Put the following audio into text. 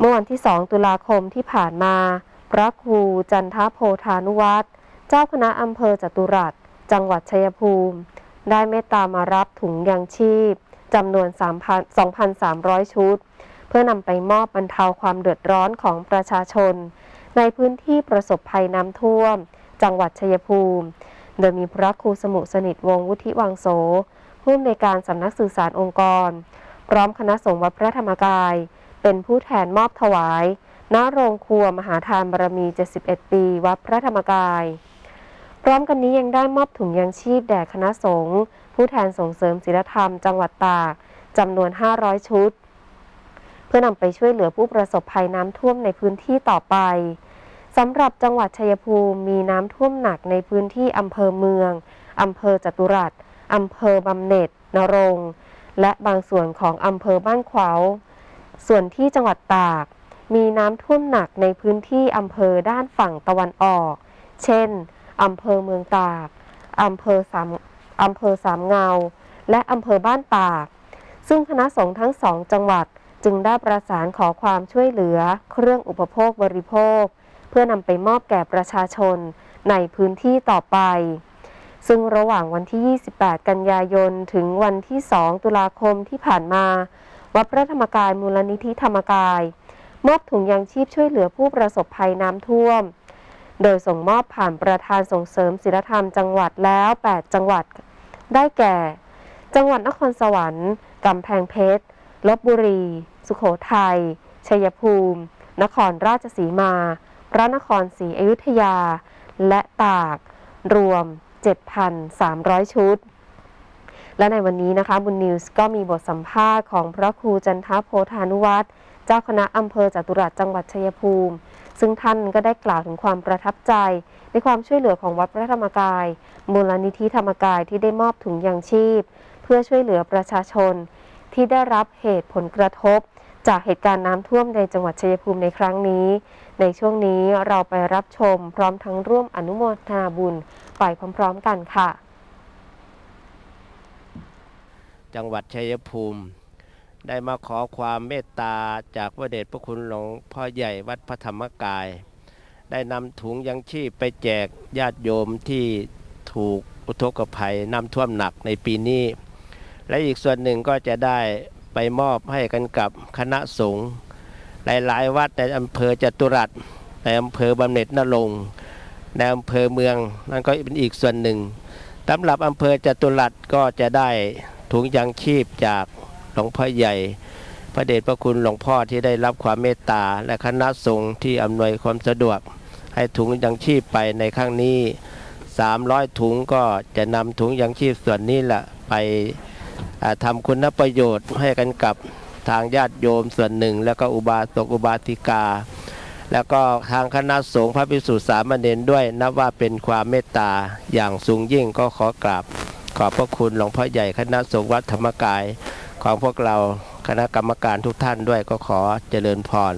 เมื่อวันที่ 2 ตุลาคมที่ผ่านมา พระครูจันทโพธานุวัตรเจ้าคณะอำเภอจตุรัส จังหวัดชัยภูมิ ได้เมตตามารับถุงยางชีพจำนวน 2,300 ชุด เพื่อนำไปมอบบรรเทาความเดือดร้อนของประชาชน ในพื้นที่ประสบภัยน้ำท่วม จังหวัดชัยภูมิ โดยมีพระครูสมุสนิทวงศ์วุฒิวังโสผู้อำนวยการสำนักสื่อสารองค์กร พร้อมคณะสงฆ์วัดพระธรรมกาย เป็นผู้แทนมอบถวาย ณ โรงครัวมหาทานบารมี 71 ปี วัดพระธรรมกาย พร้อมกันนี้ยังได้มอบถุงยางชีพแด่คณะสงฆ์ผู้แทนส่งเสริมศีลธรรม จังหวัดตากจำนวน 500 ชุด เพื่อนำไปช่วยเหลือผู้ประสบภัยน้ำท่วมในพื้นที่ต่อไปสำหรับจังหวัดชัยภูมิมีน้ำท่วมหนักในพื้นที่อำเภอเมืองอำเภอจตุรัสอำเภอบำเหน็จนรง และบางส่วนของอำเภอบ้านขวาว ส่วนที่จังหวัดตาก มีน้ำท่วมหนักในพื้นที่อำเภอด้านฝั่งตะวันออก เช่นอำเภอเมืองตากอำเภอสามอำเภอสามเงา และอำเภอบ้านตาก ซึ่งคณะสงฆ์ทั้งสองจังหวัดจึงได้ประสานขอความช่วยเหลือ เครื่องอุปโภคบริโภค เพื่อนำไปมอบแก่ประชาชนในพื้นที่ต่อไป ซึ่งระหว่างวันที่ 28 กันยายน ถึงวันที่ 2 ตุลาคมที่ผ่านมา วัดพระธรรมกายมูลนิธิธรรมกาย มอบถุงยางชีพช่วยเหลือผู้ประสบภัยน้ำท่วม โดยส่งมอบผ่านประธานส่งเสริมศิลธรรมจังหวัดแล้ว 8 จังหวัด ได้แก่ จังหวัดนครสวรรค์กำแพงเพชรลบบุรี สุโขทัย ชัยภูมิ นครราชสีมา พระนครศรีอยุธยา และตาก รวม 7,300 ชุด และในวันนี้นะคะบุญนิวส์ก็มีบทสัมภาษณ์ของพระครูจันทโพธานุวัตรเจ้าคณะอำเภอจตุรัสจังหวัดชัยภูมิ ซึ่งท่านก็ได้กล่าวถึงความประทับใจ ในความช่วยเหลือของวัดพระธรรมกาย มูลนิธิธรรมกายที่ได้มอบถุงยางชีพ เพื่อช่วยเหลือประชาชน ที่ได้รับเหตุผลกระทบ จากเหตุการณ์น้ำท่วมในจังหวัดชัยภูมิในครั้งนี้ ในช่วงนี้เราไปรับชม พร้อมทั้งร่วมอนุโมทนาบุญไปพร้อม ๆ กันค่ะ จังหวัดชัยภูมิ ได้มาขอความเมตตาจากพระเดชพระคุณหลวงพ่อใหญ่วัดพระธรรมกาย ได้นำถุงยังชีพไปแจกญาติโยมที่ถูกอุทกภัยน้ำท่วมหนักในปีนี้ และอีกส่วนหนึ่งก็จะได้ไปมอบให้กันกับคณะสงฆ์หลาย ๆ วัดในอำเภอจตุรัสในอำเภอบำเหน็จนรงค์ในอำเภอเมืองนั่นก็เป็นอีกส่วนหนึ่งสำหรับอำเภอจตุรัสก็จะได้ ถุงยางชีพจากหลวงพ่อใหญ่ พระเดชพระคุณหลวงพ่อที่ได้รับความเมตตา และคณะสงฆ์ที่อำนวยความสะดวก ให้ถุงยางชีพไปในครั้งนี้ 300 ถุงก็จะนำถุงยางชีพส่วนนี้แหละไปทำคุณประโยชน์ให้กันกับทางญาติโยมส่วนหนึ่ง แล้วก็อุบาสกอุบาสิกา แล้วก็ทางคณะสงฆ์พระภิกษุสามเณรด้วย นับว่าเป็นความเมตตาอย่างสูงยิ่งก็ขอกราบ ขอบพระคุณหลวงพ่อใหญ่คณะสงฆ์วัดธรรมกาย ของพวกเราคณะกรรมการทุกท่านด้วยก็ขอเจริญพร